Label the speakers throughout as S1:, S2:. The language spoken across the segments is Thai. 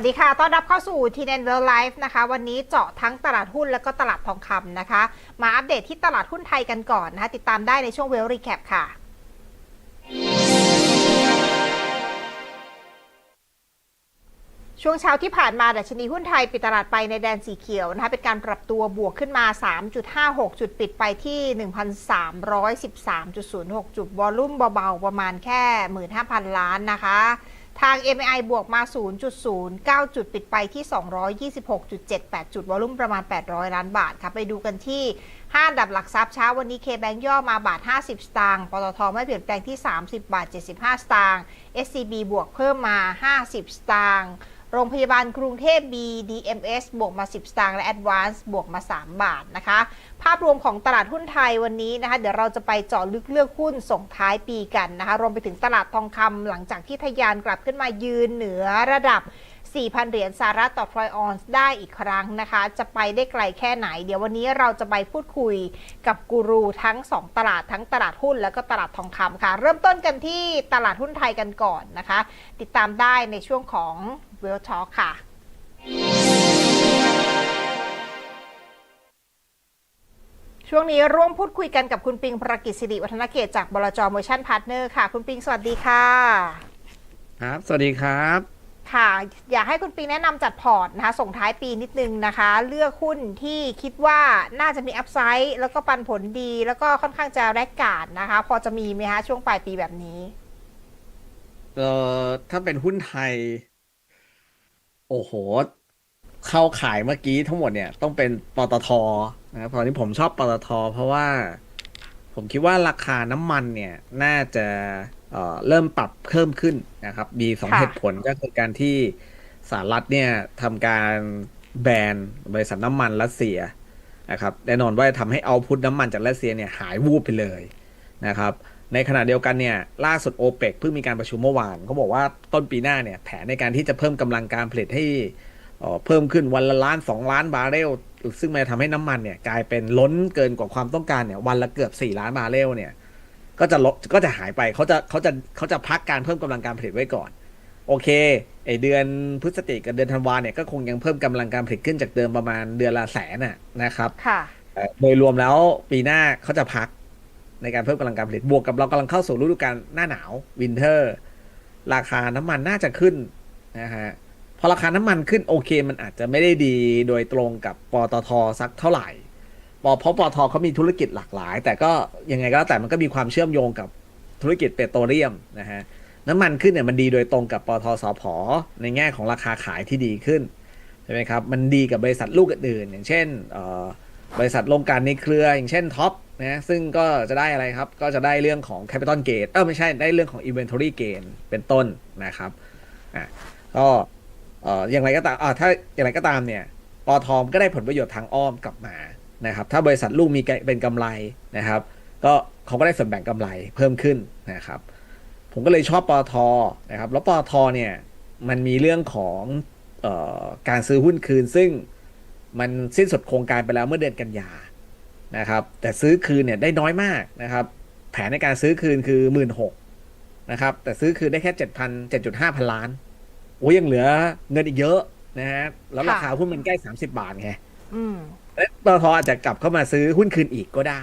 S1: วัสดีค่ะ ต้อนรับเข้าสู่ t n n World Life นะคะ วันนี้เจาะทั้งตลาดหุ้นและก็ตลาดทองคำนะคะ มาอัปเดตที่ตลาดหุ้นไทยกันก่อนนะคะ ติดตามได้ในช่วง Well Recap ค่ะช่วงเช้าที่ผ่านมาดัชนีหุ้นไทยปิดตลาดไปในแดนสีเขียวนะคะเป็นการปรับตัวบวกขึ้นมา 3.56 จุดปิดไปที่ 1,313.06 จุดวอลุ่มเบาๆ ประมาณแค่ 15,000 ล้านนะคะ ทาง MI บวกมา 0.09 จุดปิดไปที่ 226.78 จุดวอลุ่มประมาณ 800 ล้านบาทค่ะ ไปดูกันที่ 5 ดับหลักทรัพย์เช้าวันนี้ K-Bank ย่อมาบาท 50 สตางค์ ปตทไม่เปลี่ยนแปลงที่ 30 บาท 75 สตางค์ SCB บวกเพิ่มมา 50 สตางค์ โรงพยาบาลกรุงเทพ BDMS บวกมา 10 สตางค์และ Advance บวกมา 3 บาทนะคะ ภาพรวมของตลาดหุ้นไทยวันนี้นะคะ เดี๋ยวเราจะไปเจาะลึกเลือกหุ้นส่งท้ายปีกันนะคะ รวมไปถึงตลาดทองคำหลังจากที่ทะยานกลับขึ้นมายืนเหนือระดับ 4,000 เหรียญสหรัฐต่อทรอยออนซ์ได้อีกครั้งนะคะ จะไปได้ไกลแค่ไหน เดี๋ยววันนี้เราจะไปพูดคุยกับกูรูทั้ง 2 ตลาดทั้งตลาดหุ้นแล้วก็ตลาดทองคำค่ะ เริ่มต้นกันที่ตลาดหุ้นไทยกันก่อนนะคะ ติดตามได้ในช่วงของ w e l l Talk ค่ะช่วงนี้ร่วมพูดคุยกันกับคุณปิงประกิจสิริวัฒนเกตจากบลจโมชั่นพาร์ทเนอร์ค่ะ คุณปิงสวัสดีค่ะ
S2: ครับ สวัสดีครับ
S1: ค่ะ อยากให้คุณปิงแนะนำจัดพอร์ตนะคะ ส่งท้ายปีนิดนึงนะคะ เลือกหุ้นที่คิดว่าน่าจะมีอัพไซด์แล้วก็ปันผลดี แล้วก็ค่อนข้างจะแรกกาดนะคะ พอจะมีไหมคะช่วงปลายปีแบบนี้
S2: เอ่อถ้าเป็นหุ้นไทย โอ้โห เข้าขายเมื่อกี้ทั้งหมดเนี่ยต้องเป็นปตทนะครับตอนนี้ผมชอบปตท เพราะว่า ผมคิดว่าราคาน้ำมันเนี่ย น่าจะ เอ่อเริ่มปรับเพิ่มขึ้นนะครับ มีสอง
S1: ค่ะ
S2: เหตุผลก็คือการที่สหรัฐเนี่ยทำการแบนบริษัทน้ำมันรัสเซียนะครับแน่นอนว่าจะทำให้เอาพุทน้ำมันจากรัสเซียเนี่ยหายวูบไปเลยนะครับ ในขณะเดียวกันเนี่ยล่าสุดโอเปกเพิ่งมีการประชุมเมื่อวานเขาบอกว่าต้นปีหน้าเนี่ยแผนในการที่จะเพิ่มกำลังการผลิตให้เอ่อเพิ่มขึ้นวันละล้านสองล้านบาร์เรลซึ่งมันจะทำให้น้ำมันเนี่ยกลายเป็นล้นเกินกว่าความต้องการเนี่ยวันละเกือบสี่ล้านบาร์เรลเนี่ย ก็จะลดก็จะหายไปเขาจะเขาจะเขาจะพักการเพิ่มกำลังการผลิตไว้ก่อน โอเคไอเดือนพฤศจิกกับเดือนธันวาเนี่ยก็คงยังเพิ่มกำลังการผลิตขึ้นจากเดิมประมาณเดือนละแสนน่ะนะครับ
S1: ค่ะ
S2: เอ่อโดยรวมแล้วปีหน้าเขาจะพักในการเพิ่มกำลังการผลิตบวกกับเรากำลังเข้าสู่ฤดูกาลหน้าหนาววินเทอร์ ราคาน้ำมันน่าจะขึ้นนะฮะพอราคาน้ำมันขึ้นโอเค มันอาจจะไม่ได้ดีโดยตรงกับปตทสักเท่าไหร่ ปเพราะปตทเขามีธุรกิจหลากหลาย แต่ก็ยังไงก็แล้วแต่มันก็มีความเชื่อมโยงกับธุรกิจเปโตรเลียมนะฮะน้ำมันขึ้นเนี่ยมันดีโดยตรงกับปตทสพในแง่ของราคาขายที่ดีขึ้นใช่ไหมครับมันดีกับบริษัทลูกอื่นๆอย่างเช่นบริษัทโรงกลั่นในเครืออย่างเช่นท็อปนะซึ่งก็จะได้อะไรครับ ก็จะได้เรื่องของ Capital Gain เออไม่ใช่ได้เรื่องของ Inventory Gain เป็นต้นนะครับอะก็เอ่ออย่างไรก็ตามอ่าถ้าอย่างไรก็ตามเนี่ยปอทอมก็ได้ผลประโยชน์ทางอ้อมกลับมา นะครับถ้าบริษัทลูกมีเป็นกำไรนะครับ ก็เขาก็ได้ส่วนแบ่งกำไรเพิ่มขึ้นนะครับ ผมก็เลยชอบปอทนะครับ แล้วปอทเนี่ยมันมีเรื่องของออการซื้อหุ้นคืน ซึ่งมันสิ้นสุดโครงการไปแล้วเมื่อเดือนกันยานะครับ แต่ซื้อคืนเนี่ยได้น้อยมากนะครับ แผนในการซื้อคืนคือหมื่นหกนะครับ แต่ซื้อคืนได้แค่เจ็ดพันเจ็ดจุดห้าพันล้านโอ้ยังเหลือเงินอีกเยอะนะฮะแล้วราคาหุ้นมันใกล้สามสิบาทไง ปตทอาจจะกลับเข้ามาซื้อหุ้นคืนอีกก็ได้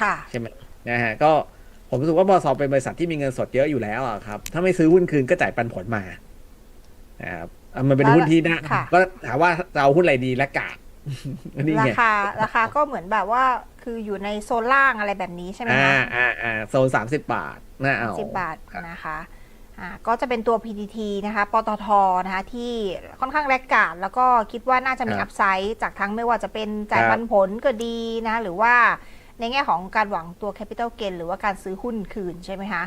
S1: ค่ะ
S2: ใช่ไหมนะฮะก็ผมรู้สึกว่าบสเป็นบริษัทที่มีเงินสดเยอะอยู่แล้วอะครับ ถ้าไม่ซื้อหุ้นคืนก็จ่ายปันผลมานะครับอะมันเป็น
S1: แล้ว
S2: หุ้นที่น่า
S1: ค่ะ
S2: ก็ถามว่าจะเอาหุ้นอะไรดีและกาดนี่
S1: รา
S2: ไง
S1: คาราคาก็เหมือนแบบว่าคืออยู่ในโซนล่างอะไรแบบนี้ใช่ไหม
S2: อ่า
S1: คะ
S2: อ่าอ่าโซนสามสิบบาทน่าเอา
S1: สิบบาทนะคะอ่า ก็จะเป็นตัว PTT นะคะ ปตทนะคะที่ค่อนข้างแรกกาดแล้วก็คิดว่าน่าจะมี
S2: ครั
S1: อั
S2: บ
S1: พไซด์จากทั้งไม่ว่าจะเป็นจ่าย
S2: ครับ
S1: ปันผลก็ดีนะหรือว่าในแง่ของการหวังตัว Capital Gain หรือว่าการซื้อหุ้นคืนใช่ไหมคะ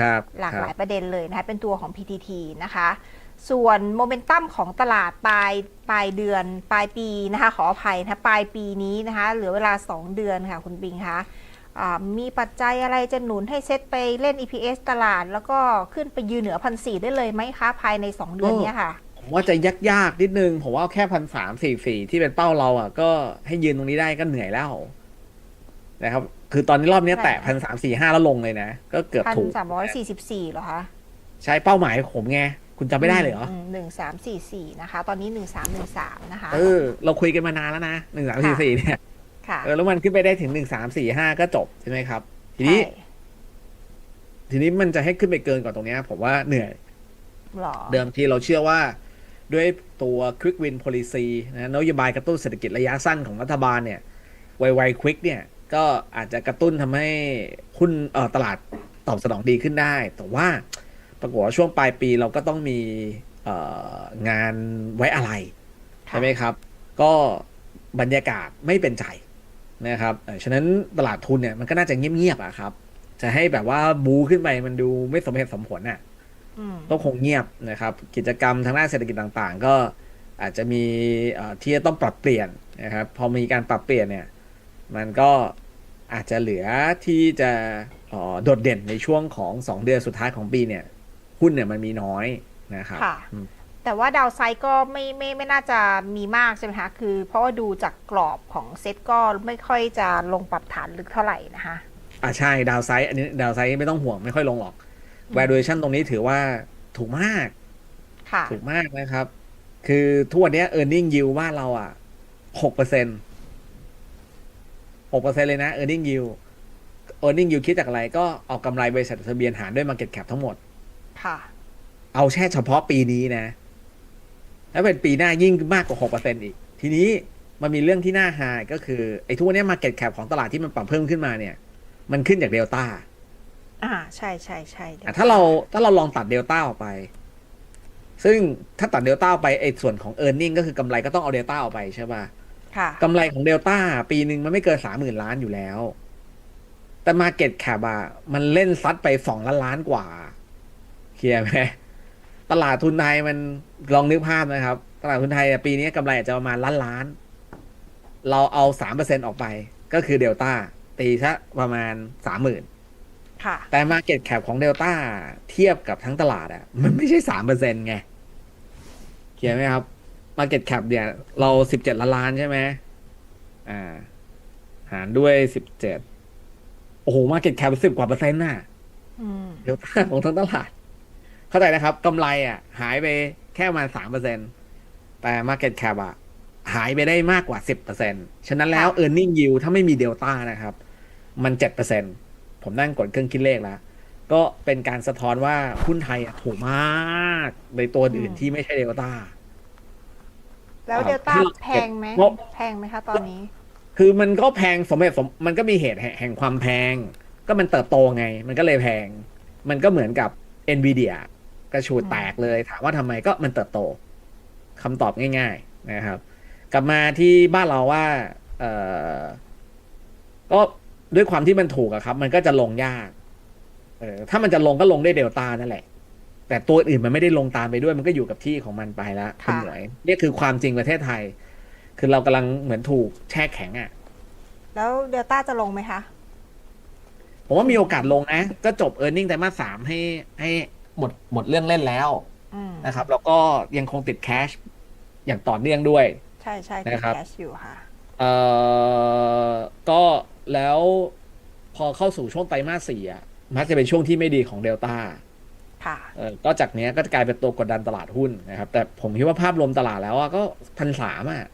S2: ครับ
S1: หลาก
S2: ค
S1: ห
S2: รั
S1: ลาย
S2: บ
S1: ประเด็นเลยนะคะเป็นตัวของ PTT นะคะ ส่วนโมเมนตัมของตลาดปลายปลายเดือนปลายปีนะคะขออภัยนะคะปลายปีนี้นะคะเหลือเวลา 2 เดือนค่ะคุณปิงคะอ่า มีปัจจัยอะไรจะหนุนให้เซ็ตไปเล่น EPS ตลาด แล้วก็ขึ้นไปยืนเหนือพันสี่ได้เลยไหมคะภายใน 2 เดือนเนี้ยค่ะ
S2: ผมว่าจะยากยากๆนิดนึง ผมว่าแค่พันสามสี่สี่ที่เป็นเป้าเราอะ ก็ให้ยืนตรงนี้ได้ก็เหนื่อยแล้วนะครับ คือตอนนี้รอบเนี้ยแตะ
S1: ใช่
S2: พันสามสี่ห้าแล้วลงเลยนะ ก็เกือบ
S1: พัน
S2: ถูก
S1: สามร้อยสี่สิบสี่เหรอคะ
S2: ใช้เป้าหมายผมไงคุณจำไม่ได้เลยเหรอ
S1: หนึ่งสามสี่สี่นะคะ ตอนนี้หนึ่งสามหนึ่งสามนะคะ
S2: เออ เราคุยกันมานานแล้วนะหนึ่งสามสี่สี่เนี่ย
S1: ค่ะ
S2: เออแล้วมันขึ้นไปได้ถึงหนึ่งสามสี่ห้าก็จบใช่ไหมครับ ทีนี้
S1: ใช่
S2: ทีนี้มันจะให้ขึ้นไปเกินกว่าตรงเนี้ยผมว่าเหนื่อย
S1: หรอ
S2: เดิมทีเราเชื่อว่าด้วยตัว Quick Win Policy นะนโยบายกระตุ้นเศรษฐกิจระยะสั้นของรัฐบาลเนี่ยไวๆควิกเนี่ย ก็อาจจะกระตุ้นทำให้หุ้นเอ่อตลาดตอบสนองดีขึ้นได้ แต่ว่าปรากฏว่าช่วงปลายปีเราก็ต้องมีเอ่องานไว้อะไร ใช่ไหมครับ ก็บรรยากาศไม่เป็นใจ นะครับเอ่อฉะนั้นตลาดทุนเนี่ยมันก็น่าจะเงียบๆอะครับ จะให้แบบว่าบูขึ้นไปมันดูไม่สมเหตุสมผลน่ะ
S1: อืม
S2: ก็คงเงียบนะครับ กิจกรรมทางด้านเศรษฐกิจต่างๆ ก็อาจจะมีเอ่อที่จะต้องปรับเปลี่ยนนะครับ พอมีการปรับเปลี่ยนเนี่ย มันก็อาจจะเหลือที่จะเอ่อโดดเด่นในช่วงของ 2 เดือนสุดท้ายของปีเนี่ยหุ้นเนี่ยมันมีน้อยนะครับ
S1: ค่ะ
S2: อืม
S1: แต่ว่าดาวไซด์ก็ไม่ไม่ไม่น่าจะมีมากใช่ไหมคะคือเพราะว่าดูจากกรอบของเซ็ตก็ไม่ค่อยจะลงปรับฐานลึกเท่าไหร่นะคะ
S2: อ่าใช่ดาวไซด์อันนี้ดาวไซด์ไม่ต้องห่วงไม่ค่อยลงหรอก valuation ตรงนี้ถือว่าถูกมาก
S1: ค่ะ
S2: ถูกมากนะครับ คือทุกวันเนี้ย earning yield ว่านเราอะหกเปอร์เซ็นหกเปอร์เซ็นเลยนะ earning yield earning yield คิดจากอะไรก็เอากำไรบริษัทจดทะเบียนหารด้วย market cap ทั้งหมด
S1: ค่ะ
S2: เอาแค่เฉพาะปีนี้นะ แล้วเป็นปีหน้ายิ่งมากกว่าหกเปอร์เซ็นอีก ทีนี้มันมีเรื่องที่น่าหายก็คือไอ้ทุกวันเนี้ย market cap ของตลาดที่มันปรับเพิ่มขึ้นมาเนี่ย มันขึ้นจากเดลต้า
S1: อ่าใช่ใช่ใช่ดี๋ยว
S2: อะถ้าเราถ้าเราลองตัดเดลต้าออกไป ซึ่งถ้าตัดเดลต้าออกไปไอ้ส่วนของ e a r n i n g ก็คือกำไรก็ต้องเอาเดลต้าออกไปใช่ป่ะ
S1: ค่ะ
S2: กำไรของเดลต้าปีหนึ่งมันไม่เกินสามหมื่นล้านอยู่แล้ว แต่มาเก็ตแคบอะมันเล่นซัดไปสองล้านล้านกว่าเคลียร์ไหม ตลาดทุนไทยมันลองนึกภาพนะครับ ตลาดทุนไทยอะปีนี้กำไรอาจจะประมาณล้านล้าน เราเอาสามเปอร์เซ็นออกไป ก็คือเดลต้าตีซะประมาณสามหมื่น
S1: ค่ะ
S2: แต่ Market Cap ของ Delta เทียบกับทั้งตลาดอะมันไม่ใช่สามเปอร์เซ็นไงเขียนไหมครับ Market Cap เนี่ย เราสิบเจ็ดล้านล้านใช่ไหมอ่า หารด้วยสิบเจ็ดโอ้โห Market Cap สิบกว่าเปอร์เซ็นต์น่ะ
S1: อืม
S2: เดลต้าของทั้งตลาด เข้าใจนะครับกำไรอะหายไปแค่ประมาณสามเปอร์เซ็นแต่ Market Cap อะหายไปได้มากกว่าสิบเปอร์เซ็นฉะนั้นแล้ว e a r n i n g yield ถ้าไม่มีเดลต้านะครับ มันเจ็ดเปอร์เซ็นผมนั่งกดเครื่องคิดเลขแล้วก็เป็นการสะท้อนว่าหุ้นไทยอะถูกมากในตัวอื่นที่ไม่ใช่เดลต้า
S1: แล้ว
S2: อ่า
S1: เดลต้า
S2: ที่เรา
S1: แพงไหม
S2: งบ
S1: แพงไหมคะตอนนี้
S2: คือมันก็แพงสมเหตุสมมันก็มีเหตุแห่งแห่งความแพง ก็มันเติบโตไง มันก็เลยแพง มันก็เหมือนกับ NVIDIA ก ระชูดแตกเลย ถามว่าทำไมก็มันเติบโตคำตอบง่าย ๆนะครับ กลับมาที่บ้านเราว่าเออก็ด้วยความที่มันถูกอะครับ มันก็จะลงยาก เออถ้ามันจะลงก็ลงได้เดลต้านั่นแหละ แต่ตัวอื่นมันไม่ได้ลงตามไปด้วย มันก็อยู่กับที่ของมันไปแล้วคุณ
S1: ค่ะ
S2: หมวยนี่คือความจริงประเทศไทย คือเรากำลังเหมือนถูกแช่แข็งอะ่ะ
S1: แล้วเดลต้าจะลงไหมคะ
S2: ผมว่ามีโอกาสลงนะ ก็จบเออร์เน็งแต่มาสามให้ให้ หมดหมดเรื่องเล่นแล้ว
S1: อืม
S2: นะครับ แล้วก็ยังคงติดแคชอย่างต่อเนื่องด้วย
S1: ใช่ใช่ติด
S2: นะครับ
S1: แคชอยู่ค่ะ
S2: เอ่อก็แล้วพอเข้าสู่ช่วงไตรมาสสี่อะมักจะเป็นช่วงที่ไม่ดีของเดลต้า
S1: ค่ะ
S2: เออก็จากเนี้ยก็จะกลายเป็นตัวกดดันตลาดหุ้นนะครับ แต่ผมคิดว่าภาพรวมตลาดแล้วอะก็พันสามอะ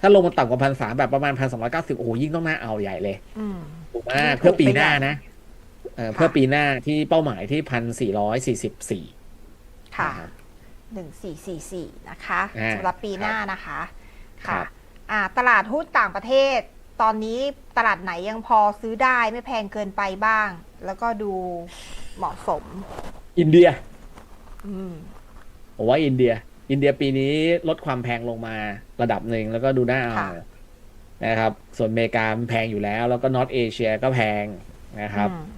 S2: ถ้าลงมาต่ำกว่าพันสามแบบประมาณพันสองร้อยเก้าสิบโอ้โหยิ่งต้องน่าเอาใหญ่เลย
S1: อืม
S2: ถูกมาก
S1: ถูก
S2: เพื่อปี
S1: ไป
S2: หน้า
S1: ใหญ่
S2: นะ เออเพื่อปีหน้าที่เป้าหมายที่พันสี่ร้อยสี่สิบสี่
S1: ค่ะ
S2: นะครับ
S1: หนึ่งสี่สี่สี่นะคะ
S2: อ่า
S1: สำหรับปีหน้านะคะ
S2: ครั
S1: ค่ะ
S2: บ
S1: อ่าตลาดหุ้นต่างประเทศ ตอนนี้ตลาดไหนยังพอซื้อได้ไม่แพงเกินไปบ้าง แล้วก็ดูเหมาะสม
S2: อินเดีย
S1: อืม
S2: ผมว่าอินเดีย อินเดียปีนี้ลดความแพงลงมาระดับหนึ่งแล้วก็ดูน่าเอา
S1: ค่ะ
S2: นะครับ ส่วนอเมริกามันแพงอยู่แล้ว แล้วก็นอตเอเชียก็แพงนะครับ
S1: อืม
S2: ไอ้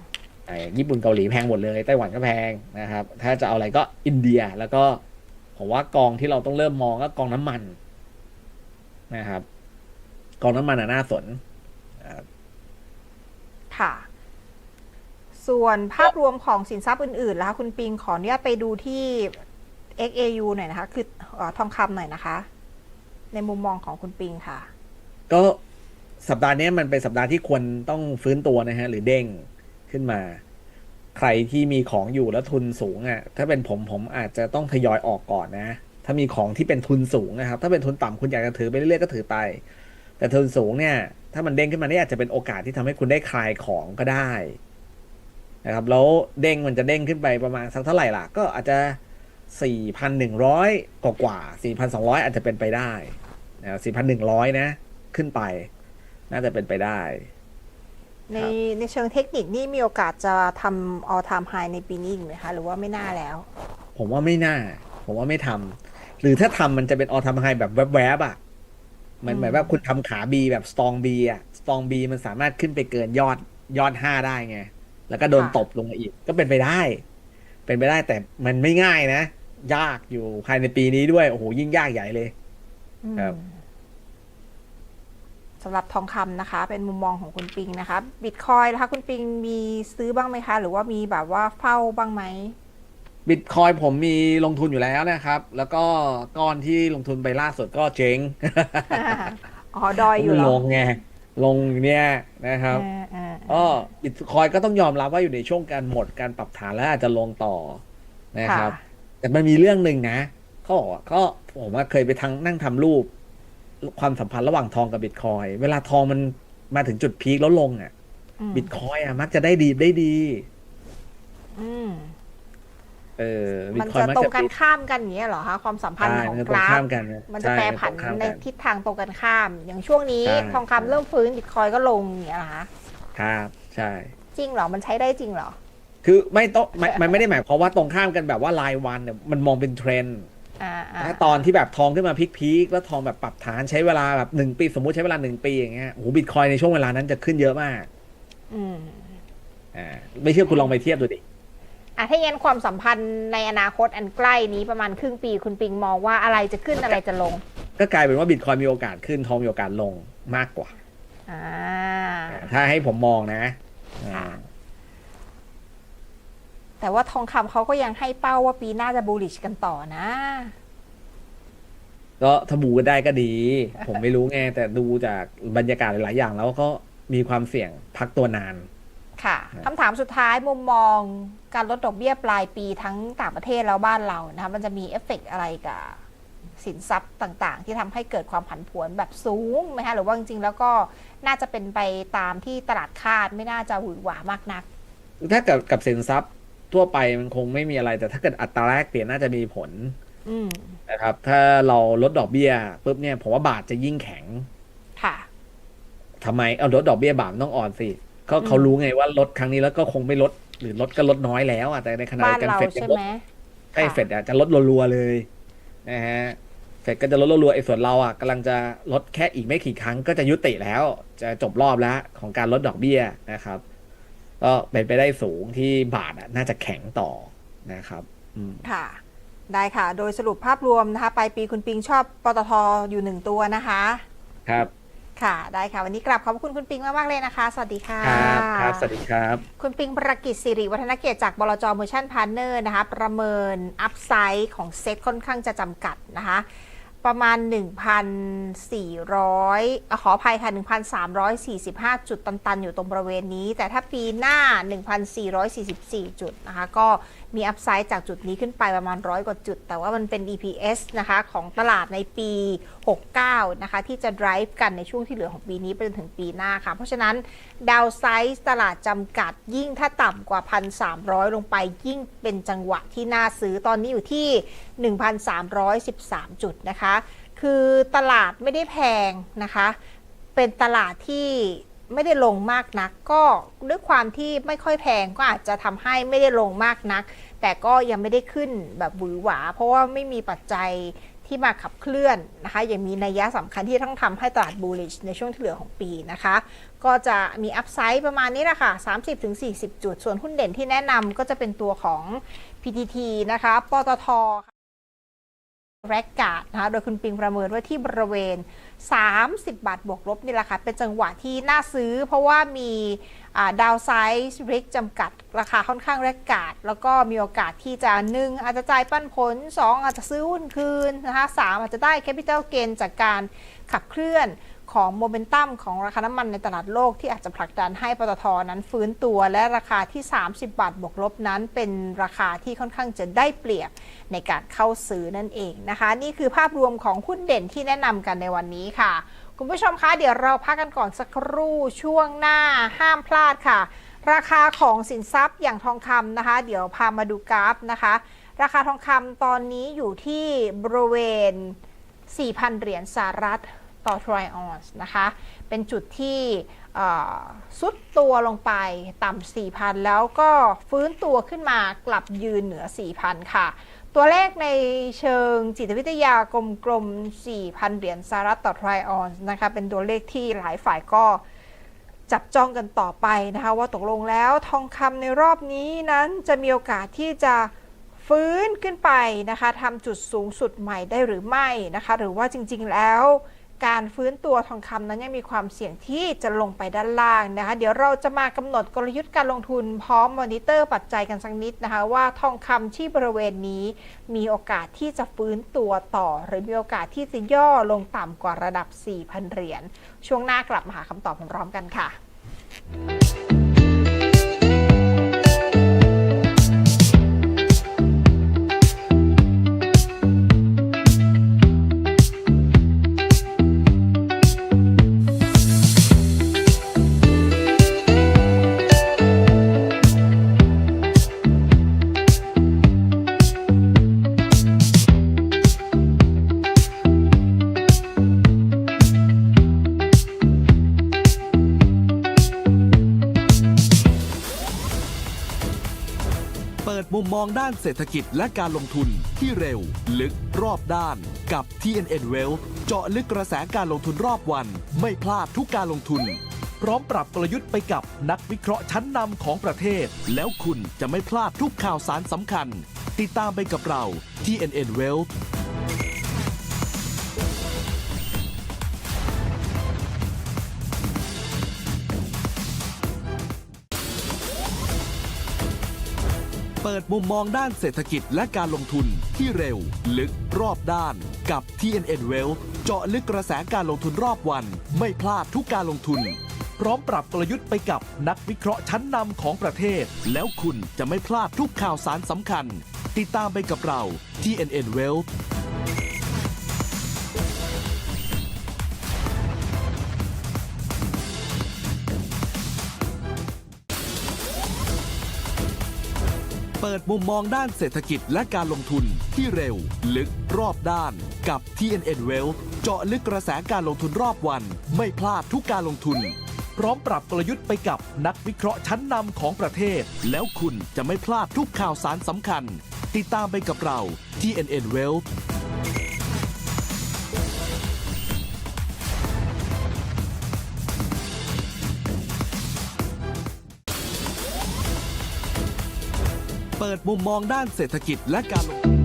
S2: ญี่ปุ่นเกาหลีแพงหมดเลยไต้หวันก็แพงนะครับ ถ้าจะเอาอะไรก็อินเดีย แล้วก็ผมว่ากองที่เราต้องเริ่มมองก็กองน้ำมันนะครับ กองน้ำมันน่ะน่าสน
S1: ค่ะ ส่วนภาพรวมของสินทรัพย์อื่นๆแล้วคะคุณปิงขออนุญาตไปดูที่ XAU หน่อยนะคะ คือเออทองคำหน่อยนะคะ ในมุมมองของคุณปิงค่ะ
S2: ก็สัปดาห์นี้มันเป็นสัปดาห์ที่ควรต้องฟื้นตัวนะฮะ หรือเด้ง ขึ้นมา ใครที่มีของอยู่แล้วทุนสูงอะ ถ้าเป็นผมผมอาจจะต้องทยอยออกก่อนนะ ถ้ามีของที่เป็นทุนสูงนะครับ ถ้าเป็นทุนต่ำคุณอยากจะถือไปเรื่อยๆก็ถือไป แต่ทุนสูงเนี่ย ถ้ามันเด้งขึ้นมาเนี่ยอาจจะเป็นโอกาสที่ทำให้คุณได้คลายของก็ได้นะครับแล้วเด้งมันจะเด้งขึ้นไปประมาณสักเท่าไหร่ล่ะ ก็อาจจะสี่พันหนึ่งร้อยกว่ากว่าสี่พันสองร้อยอาจจะเป็นไปได้นะสี่พันหนึ่งร้อยนะ ขึ้นไป น่าจะเป็นไปได้
S1: ในในเชิงเทคนิคนี่มีโอกาสจะทำ all time high ในปีนี้อีกไหมคะ หรือว่าไม่น่าแล้ว
S2: ผมว่าไม่น่า ผมว่าไม่ทำหรือถ้าทำมันจะเป็นออทำไฮแบบแวบๆอะมัน
S1: อืม
S2: เหมือนว่าคุณทำขาบีแบบสตองบีอะสตองบีมันสามารถขึ้นไปเกินยอดยอดห้าได้ไง แล้วก็โดนตบลงมาอีก ก็เป็นไปได้ เป็นไปได้แต่มันไม่ง่ายนะ ยากอยู่ภายในปีนี้ด้วย โอ้โหยิ่งยากใหญ่เลย ครับ
S1: อืม สำหรับทองคำนะคะ เป็นมุมมองของคุณปิงนะคะบิตคอยนะคะคุณปิงมีซื้อบ้างไหมคะ หรือว่ามีแบบว่าเฝ้าบ้างไหม
S2: บิตคอยผมมีลงทุนอยู่แล้วนะครับ แล้วก็ก้อนที่ลงทุนไปล่าสุดก็เจ๊ง
S1: อ๋อดอยอยู่เหร
S2: ล
S1: อง
S2: ไงลงอยู่เนี่ยนะครับ
S1: เออเออเอ
S2: ก็
S1: อ
S2: บิตคอยก็ต้องยอมรับว่าอยู่ในช่วงการหมดการปรับฐานแล้วอาจจะลงต่อนะครับ แต่มันมีเรื่องหนึ่งนะเขาบอกว่าก็ผมว่าเคยไปทั้งนั่งทำรูป ความสัมพันธ์ระหว่างทองกับบิตคอยเวลาทองมันมาถึงจุดพีคแล้วลงอะ
S1: อืม
S2: บิตคอยอะมักจะได้ดีได้ดี
S1: อืม
S2: เออบิ
S1: มัน
S2: ตคอย
S1: จะ
S2: มัก
S1: ตรง
S2: จะ
S1: กันข้ามกันอย่างเงี้ยเหรอคะความสัมพันธ์
S2: ใช่
S1: ของ
S2: มันจะ
S1: ก
S2: ตรง
S1: ราฟ
S2: ข้ามกัน
S1: มันจะแปรผัน
S2: ใช่มัตรงข้าม
S1: ใน
S2: กัน
S1: ทิศทางตรงกันข้าม อย่างช่วงนี้
S2: ใช่
S1: ทองคำเริ่มฟื้นบิตคอยก็ลงอย่างเงี้ยเหรอคะ
S2: ครับใช่
S1: จริงเหรอมันใช้ได้จริงเหรอ
S2: คือไม่ต้องไม่มันไม่ได้หมายความว่าตรงข้ามกันแบบว่ารายวันเนี่ยมันมองเป็นเทรนด์
S1: อ่าอ่า
S2: ถ้าตอนที่แบบทองขึ้นมาพีคๆแล้วทองแบบปรับฐานใช้เวลาแบบหนึ่งปี สมมุติใช้เวลาหนึ่งปีอย่างเงี้ยโอ้โหบิตคอยในช่วงเวลานั้นจะขึ้นเยอะมาก
S1: อืม
S2: อ่าไม่เชื่อคุณลองไปเทียบดูดิ
S1: อะถ้าอย่างนั้นความสัมพันธ์ในอนาคตอันใกล้นี้ประมาณครึ่งปีคุณปิงมองว่าอะไรจะขึ้นอะไรจะลง
S2: ก็กลายเป็นว่าบิตคอยมีโอกาสขึ้นทองมีโอกาสลงมากกว่า
S1: อ่า
S2: ถ้าให้ผมมองนะ
S1: ค่ะ
S2: อ่า
S1: แต่ว่าทองคำเขาก็ยังให้เป้าว่าปีหน้าจะบูลลิชกันต่อนะ
S2: ก็ถ้าบูกันได้ก็ดี ผมไม่รู้ไง แต่ดูจากบรรยากาศหลาย ๆ อย่างแล้วก็มีความเสี่ยงพักตัวนาน
S1: ค่ะ
S2: ครับ
S1: คำถามสุดท้ายมุมมองการลดดอกเบี้ยปลายปีทั้งต่างประเทศแล้วบ้านเรานะคะมันจะมีเอฟเฟกต์อะไรกับสินทรัพย์ต่างๆ ที่ทำให้เกิดความผันผวนแบบสูงไหมคะหรือว่าจริงๆแล้วก็น่าจะเป็นไปตามที่ตลาดคาดไม่น่าจะหวือหวามากนัก
S2: ถ้ากับกับสินทรัพย์ ทั่วไปมันคงไม่มีอะไร แต่ถ้าเกิดอัตราแลกเปลี่ยนน่าจะมีผล
S1: อืม
S2: นะครับ ถ้าเราลดดอกเบี้ยปุ๊บเนี่ยผมว่าบาทจะยิ่งแข็ง
S1: ค่ะ
S2: ทำไมเอาลดดอกเบี้ยบาทมันต้องอ่อนสิเขา
S1: อืม
S2: เขารู้ไงว่าลดครั้งนี้แล้วก็คงไม่ลด หรือลดก็ลดน้อยแล้วอะแต่ในขณะ
S1: บ้า
S2: เดี
S1: น
S2: ยวกัน
S1: เรา
S2: เฟดยั
S1: ใช่
S2: งลด
S1: ไหม
S2: ใช่
S1: ค่ะ
S2: เฟดอะจะลดรัวๆเลยนะฮะเฟดก็จะลดรัวๆไอ้ส่วนเราอะกำลังจะลดแค่อีกไม่กี่ครั้งก็จะยุติแล้ว จะจบรอบแล้วของการลดดอกเบี้ยนะครับ ก็เป็นไปได้สูงที่บาทอะน่าจะแข็งต่อนะครับอืม
S1: ค่ะ ได้ค่ะ โดยสรุปภาพรวมนะคะปลายปีคุณปิงชอบปตทอยู่หนึ่งตัวนะคะ
S2: ครับ
S1: ค่ะ ได้ค่ะ วันนี้กลับขอบคุณคุณปิงมากๆเลยนะคะ สวัสดีค่ะ
S2: ครับครับ สวัสดีครับ
S1: คุณปิงประกิจสิริวัฒนเกียรติจากบลจม o ชั่นพาร์เนอร์นะคะ ประเมินอัพไซด์ของเซ็ตค่อนข้างจะจำกัดนะคะ ประมาณ 1,400 ขออภัยค่ะ 1,345 จุดตัน ๆ อยู่ตรงบริเวณนี้ แต่ถ้าปีหน้า 1,444 จุดนะคะ ก็ มีอัพไซด์จากจุดนี้ขึ้นไปประมาณร้อยกว่าจุด แต่ว่ามันเป็น EPS นะคะ ของตลาดในปี 69 นะคะ ที่จะ drive กันในช่วงที่เหลือของปีนี้ไปจนถึงปีหน้าค่ะ เพราะฉะนั้นดาวไซส์ตลาดจำกัดยิ่งถ้าต่ำกว่า 1,300 ลงไปยิ่งเป็นจังหวะที่น่าซื้อตอนนี้อยู่ที่ 1,313 จุดนะคะ คือตลาดไม่ได้แพงนะคะ เป็นตลาดที่ ไม่ได้ลงมากนัก ก็ด้วยความที่ไม่ค่อยแพงก็อาจจะทำให้ไม่ได้ลงมากนัก แต่ก็ยังไม่ได้ขึ้นแบบหวือหวา เพราะว่าไม่มีปัจจัยที่มาขับเคลื่อนนะคะยังมีนัยยะสำคัญที่ต้องทำให้ตลาดบูลลิชในช่วงที่เหลือของปีนะคะ ก็จะมีอัพไซด์ประมาณนี้แหละค่ะ30-40 จุด ส่วนหุ้นเด่นที่แนะนำก็จะเป็นตัวของ PTT นะคะ ปตทแรกกาดนะคะ โดยคุณปิงประเมินไว้ที่บริเวณ 30 บาทบวกลบนี่แหละค่ะ เป็นจังหวะที่น่าซื้อ เพราะว่ามีดาวไซส์ริกจำกัดราคาค่อนข้างแรกกาด แล้วก็มีโอกาสที่จะหนึ่งอาจจะจ่ายปันผล 2 อาจจะซื้อหุ้นคืนนะคะสามอาจจะได้แคปิตอลเกนจากการขับเคลื่อน ของโมเมนตัมของราคาน้ำมันในตลาดโลกที่อาจจะผลักดันให้ปตทนั้นฟื้นตัว และราคาที่ 30 บาทบวกลบนั้น เป็นราคาที่ค่อนข้างจะได้เปรียบในการเข้าซื้อนั่นเองนะคะ นี่คือภาพรวมของหุ้นเด่นที่แนะนำกันในวันนี้ค่ะ คุณผู้ชมคะเดี๋ยวเราพักกันก่อนสักครู่ช่วงหน้าห้ามพลาดค่ะ ราคาของสินทรัพย์อย่างทองคำนะคะ เดี๋ยวพามาดูกราฟนะคะ ราคาทองคำตอนนี้อยู่ที่บริเวณ 4,000 เหรียญสหรัฐ ต่อทรอยออนซ์นะคะ เป็นจุดที่ซุดตัวลงไปต่ำ 4,000 แล้วก็ฟื้นตัวขึ้นมากลับยืนเหนือ 4,000 ค่ะ ตัวเลขในเชิงจิตวิทยากลมๆ 4,000 เหรียญสหรัฐต่อทรอยออนซ์นะคะ เป็นตัวเลขที่หลายฝ่ายก็จับจ้องกันต่อไปนะคะ ว่าตกลงแล้วทองคำในรอบนี้นั้นจะมีโอกาสที่จะฟื้นขึ้นไปนะคะทำจุดสูงสุดใหม่ได้หรือไม่นะคะ หรือว่าจริงๆแล้ว การฟื้นตัวทองคำนั้นยังมีความเสี่ยงที่จะลงไปด้านล่างนะคะ เดี๋ยวเราจะมากำหนดกลยุทธ์การลงทุนพร้อมมอนิเตอร์ปัจจัยกันสักนิดนะคะ ว่าทองคำที่บริเวณนี้มีโอกาสที่จะฟื้นตัวต่อ หรือมีโอกาสที่จะย่อลงต่ำกว่าระดับ 4,000 เหรียญช่วงหน้ากลับมาหาคำตอบพร้อมกันค่ะ
S3: องด้านเศรษฐกิจและการลงทุนที่เร็ว ลึกรอบด้านกับ TNN Wealth เจาะลึกกระแสการลงทุนรอบวัน ไม่พลาดทุกการลงทุน พร้อมปรับกลยุทธ์ไปกับนักวิเคราะห์ชั้นนำของประเทศ แล้วคุณจะไม่พลาดทุกข่าวสารสำคัญ ติดตามไปกับเรา TNN Wealth ปิดมุมมองด้านเศรษฐกิจและการลงทุนที่เร็ว ลึกรอบด้านกับ TNN Wealth เจาะลึกกระแสการลงทุนรอบวัน ไม่พลาดทุกการลงทุน พร้อมปรับกลยุทธ์ไปกับนักวิเคราะห์ชั้นนำของประเทศ แล้วคุณจะไม่พลาดทุกข่าวสารสำคัญ ติดตามไปกับเรา TNN Wealth เปิดมุมมองด้านเศรษฐกิจและการลงทุนที่เร็ว ลึกรอบด้านกับ TNN Wealth เจาะลึกกระแสการลงทุนรอบวัน ไม่พลาดทุกการลงทุน พร้อมปรับกลยุทธ์ไปกับนักวิเคราะห์ชั้นนำของประเทศ แล้วคุณจะไม่พลาดทุกข่าวสารสำคัญ ติดตามไปกับเรา TNN Wealth เปิดมุมมองด้านเศรษฐกิจและการลงทุน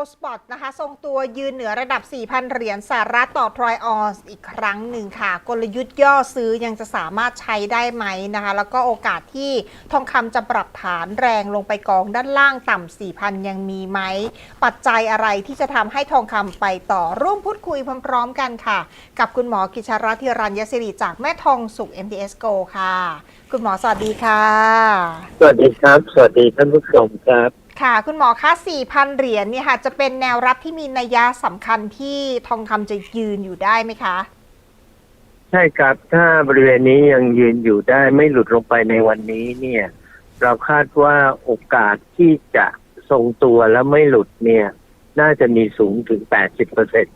S1: ราคา Gold Spot นะคะ ทรงตัวยืนเหนือระดับ 4,000 เหรียญสหรัฐต่อทรอยออนอีกครั้งหนึ่งค่ะ กลยุทธ์ย่อซื้อยังจะสามารถใช้ได้ไหมนะคะ แล้วก็โอกาสที่ทองคำจะปรับฐานแรงลงไปกองด้านล่างต่ำ 4,000 ยังมีไหม ปัจจัยอะไรที่จะทำให้ทองคำไปต่อร่วมพูดคุยพร้อมๆกันค่ะ กับคุณหมอกิชรัตน์ธิรัญยศิริจากแม่ทองสุข MTS Go ค่ะ คุณหมอสวัสดีค่ะ
S4: สวัสดีครับ สวัสดีท่านผู้ชมครับ
S1: ค่ะ คุณหมอคะ4,000 เหรียญเนี่ยค่ะ จะเป็นแนวรับที่มีนัยยะสำคัญที่ทองคำจะยืนอยู่ได้ไหมคะ
S4: ใช่ครับ ถ้าบริเวณนี้ยังยืนอยู่ได้ไม่หลุดลงไปในวันนี้เนี่ย เราคาดว่าโอกาสที่จะทรงตัวแล้วไม่หลุดเนี่ย น่าจะมีสูงถึง 80เปอร์เซ็น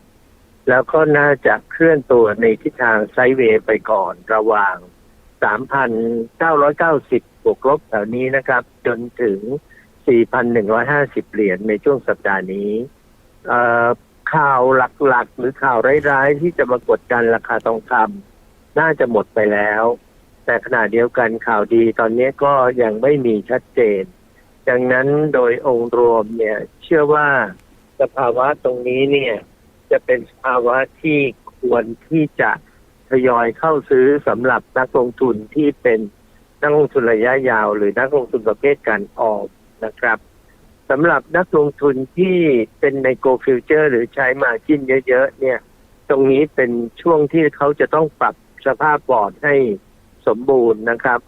S4: แล้วก็น่าจะเคลื่อนตัวในทิศทางไซด์เวย์ไปก่อนระหว่าง 3,990 บวกลบแถวนี้นะครับ จนถึง 4,150 เหรียญในช่วงสัปดาห์นี้ข่าวหลักๆ หรือข่าวร้ายๆ ที่จะมากดดันราคาทองคำน่าจะหมดไปแล้ว แต่ขณะเดียวกันข่าวดีตอนนี้ก็ยังไม่มีชัดเจน ดังนั้นโดยองค์รวมเนี่ย เชื่อว่าสภาวะตรงนี้เนี่ย จะเป็นสภาวะที่ควรที่จะทยอยเข้าซื้อสำหรับนักลงทุนที่เป็นนักลงทุนระยะยาว หรือนักลงทุนประเภทการออม นะครับสำหรับนักลงทุนที่เป็นใน Go Future หรือใช้มาจิ้นเยอะๆเนี่ย ตรงนี้เป็นช่วงที่เขาจะต้องปรับสภาพบอร์ดให้สมบูรณ์นะครับ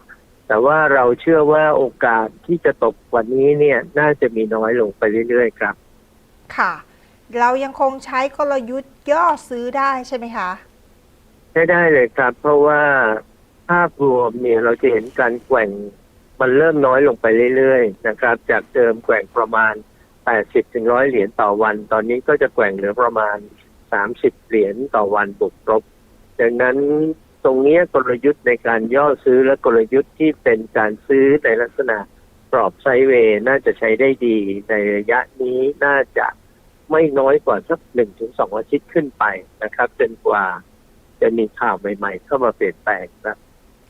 S4: แต่ว่าเราเชื่อว่าโอกาสที่จะตกกว่านี้เนี่ย น่าจะมีน้อยลงไปเรื่อยๆครับ
S1: ค่ะ เรายังคงใช้กลยุทธ์ย่อซื้อได้ใช่ไหมคะ
S4: ใช้ได้เลยครับ เพราะว่าภาพรวมเนี่ยเราจะเห็นการแกว่ง มันเริ่มน้อยลงไปเรื่อยๆนะครับ จากเดิมแกว่งประมาณ 80ถึง100 เหรียญต่อวัน ตอนนี้ก็จะแกว่งเหลือประมาณ 30 เหรียญต่อวันบวกลบดังนั้นตรงนี้กลยุทธ์ในการย่อซื้อและกลยุทธ์ที่เป็นการซื้อในลักษณะกรอบไซเวย์น่าจะใช้ได้ดีในระยะนี้น่าจะไม่น้อยกว่าสักหนึ่งถึงสองอาทิตย์ขึ้นไปนะครับ จนกว่าจะมีข่าวใหม่ ๆ เข้ามาเปลี่ยนแปลงครับ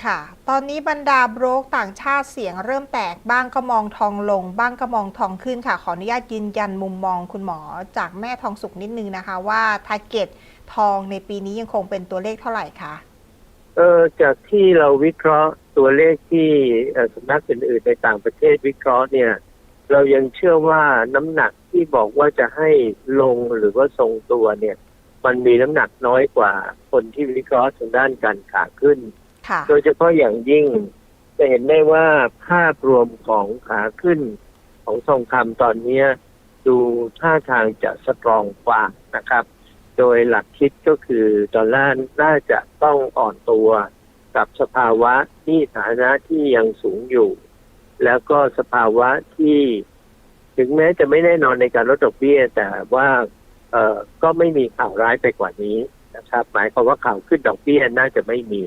S1: ค่ะ ตอนนี้บรรดาโบรกต่างชาติเสียงเริ่มแตกบ้างก็มองทองลง บ้างก็มองทองขึ้นค่ะ ขออนุญาตยืนยันมุมมองคุณหมอจากแม่ทองสุกนิดนึงนะคะ ว่าทาร์เก็ตทองในปีนี้ยังคงเป็นตัวเลขเท่าไหร่คะ
S4: เออจากที่เราวิเคราะห์ตัวเลขที่สำนักอื่นๆในต่างประเทศวิเคราะห์เนี่ย เรายังเชื่อว่าน้ำหนักที่บอกว่าจะให้ลงหรือว่าทรงตัวเนี่ย มันมีน้ำหนักน้อยกว่าคนที่วิเคราะห์ทางด้านการขาขึ้น
S1: ค่ะ
S4: โดยเฉพาะอย่างยิ่ง จะเห็นได้ว่าภาพรวมของขาขึ้นของทองคำตอนเนี้ยดูท่าทางจะสตรองกว่านะครับ โดยหลักคิดก็คือดอลลาร์น่าจะต้องอ่อนตัวกับสภาวะที่ฐานะที่ยังสูงอยู่ แล้วก็สภาวะที่ถึงแม้จะไม่แน่นอนในการลดดอกเบี้ย แต่ว่าเอ่อก็ไม่มีข่าวร้ายไปกว่านี้นะครับ หมายความว่าข่าวขึ้นดอกเบี้ยน่าจะไม่มี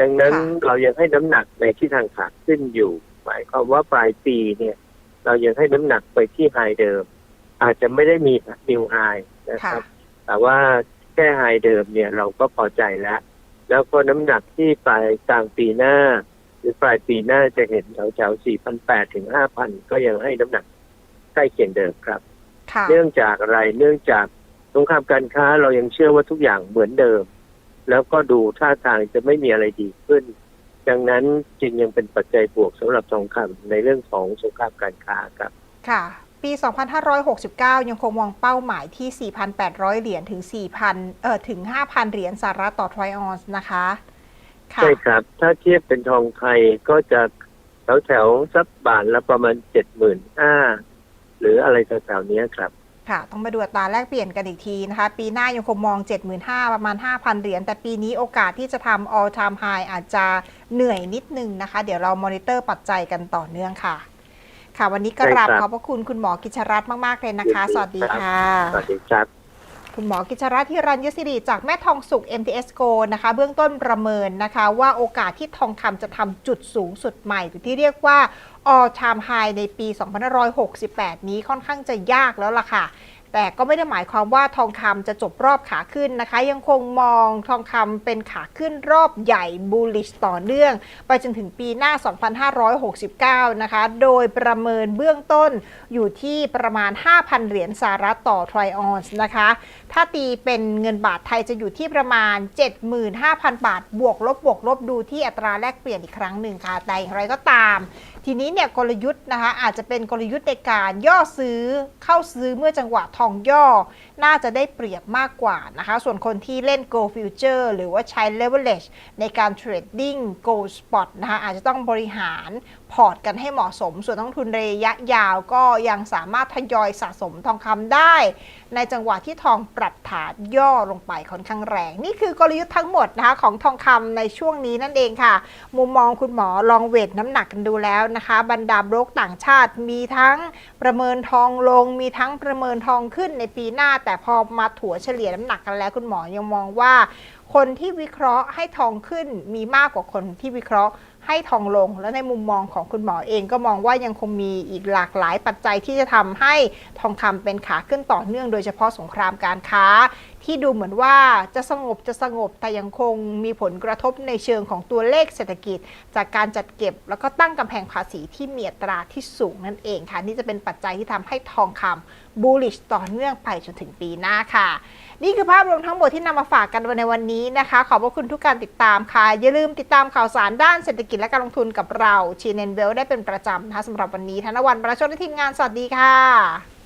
S4: ดังนั้น
S1: ค่ะ
S4: เรายังให้น้ำหนักในที่ทางขาขึ้นอยู่ หมายความว่าปลายปีเนี่ย เรายังให้น้ำหนักไปที่ไฮเดิม อาจจะไม่ได้มีนิวไฮนะค
S1: ค่ะ
S4: รับ แต่ว่าแค่ไฮเดิมเนี่ยเราก็พอใจแล้ว แล้วก็น้ำหนักที่ปลายกลางปีหน้า หรือปลายปีหน้าจะเห็นแถวแถว4,800 ถึง 5,000 ก็ยังให้น้ำหนักใกล้เคียงเดิมครับ
S1: ค่ะ
S4: เนื่องจากอะไรเนื่องจากสงครามการค้าเรายังเชื่อว่าทุกอย่างเหมือนเดิม แล้วก็ดูท่าทางจะไม่มีอะไรดีขึ้น ดังนั้นจึงยังเป็นปัจจัยบวกสำหรับทองคำในเรื่องของสงครามการค้าครับ
S1: ค่ะ ปี 2569 ยังคงมองเป้าหมายที่ 4,800 เหรียญถึง 4,000 เอ่อ ถึง 5,000 เหรียญสหรัฐต่อทรอยออนซ์นะคะค่ะ
S4: ใช่ครับ ถ้าเทียบเป็นทองไทยก็จะแถวแถวๆสักบาทละประมาณเจ็ดหมื่นห้าหรืออะไรแถวๆเนี้ยครับ
S1: ค่ะต้องมาดูอัตราแลกเปลี่ยนกันอีกทีนะคะ ปีหน้ายังคงมอง 75,000ประมาณ 5,000 เหรียญ แต่ปีนี้โอกาสที่จะทำ all time high อาจจะเหนื่อยนิดนึงนะคะ เดี๋ยวเรามอนิเตอร์ปัจจัยกันต่อเนื่องค่ะ ค่ะ วันนี้กราบ
S4: ใช่ครับ
S1: ขอบพระคุณคุณหมอกิชรัตน์มาก ๆ เลยนะคะ
S4: ยินดี
S1: สวัสดี
S4: ครับ
S1: ค่ะ
S4: สวัสดีครับ
S1: คุณหมอกิจรัตน์ที่รัญยศิริจากแม่ทองสุก MTS Go นะคะ เบื้องต้นประเมินนะคะ ว่าโอกาสที่ทองคำจะทำจุดสูงสุดใหม่หรือที่เรียกว่า all time high ในปี 2568 นี้ค่อนข้างจะยากแล้วล่ะค่ะแต่ก็ไม่ได้หมายความว่าทองคำจะจบรอบขาขึ้นนะคะ ยังคงมองทองคำเป็นขาขึ้นรอบใหญ่ bullish ต่อเนื่อง ไปจนถึงปีหน้า 2569 นะคะ โดยประเมินเบื้องต้นอยู่ที่ประมาณ 5,000 เหรียญสหรัฐต่อทรอออนซ์นะคะถ้าตีเป็นเงินบาทไทยจะอยู่ที่ประมาณ 75,000 บาท บวกลบบวกลบดูที่อัตราแลกเปลี่ยนอีกครั้งหนึ่งค่ะ แต่อย่างไรก็ตาม ทีนี้เนี่ยกลยุทธ์นะคะอาจจะเป็นกลยุทธ์ในการย่อซื้อเข้าซื้อเมื่อจังหวะทองย่อ น่าจะได้เปรียบมากกว่านะคะ ส่วนคนที่เล่น Go Future หรือว่าใช้ leverage ในการเทรดดิ้ง Go Spot นะคะอาจจะต้องบริหารพอร์ตกันให้เหมาะสม ส่วนนักลงทุนระยะยาวก็ยังสามารถทยอยสะสมทองคำได้ ในจังหวะที่ทองปรับฐานย่อลงไปค่อนข้างแรง นี่คือกลยุทธ์ทั้งหมดนะคะของทองคำในช่วงนี้นั่นเองค่ะ มุมมองคุณหมอลองเวทน้ำหนักกันดูแล้วนะคะ บรรดาโบรกต่างชาติมีทั้งประเมินทองลง มีทั้งประเมินทองขึ้นในปีหน้า แต่พอมาถัวเฉลี่ยน้ำหนักกันแล้วคุณหมอยังมองว่า คนที่วิเคราะห์ให้ทองขึ้นมีมากกว่าคนที่วิเคราะห์ ให้ทองลง และในมุมมองของคุณหมอเองก็มองว่ายังคงมีอีกหลากหลายปัจจัยที่จะทำให้ทองคำเป็นขาขึ้นต่อเนื่อง โดยเฉพาะสงครามการค้าที่ดูเหมือนว่าจะสงบจะสงบแต่ยังคงมีผลกระทบในเชิงของตัวเลขเศรษฐกิจ จากการจัดเก็บ แล้วก็ตั้งกำแพงภาษีที่มีอัตราที่สูงนั่นเองค่ะ นี่จะเป็นปัจจัยที่ทำให้ทองคำบูลลิชต่อเนื่องไปจนถึงปีหน้าค่ะ นี่คือภาพรวมทั้งหมดที่นำมาฝากกันในวันนี้นะคะ ขอบพระคุณทุกการติดตามค่ะ อย่าลืมติดตามข่าวสารด้านเศรษฐกิจและการลงทุนกับเราชีเนนเวลได้เป็นประจำนะคะสำหรับวันนี้ธนวันประชดและทีมงานสวัสดีค่ะ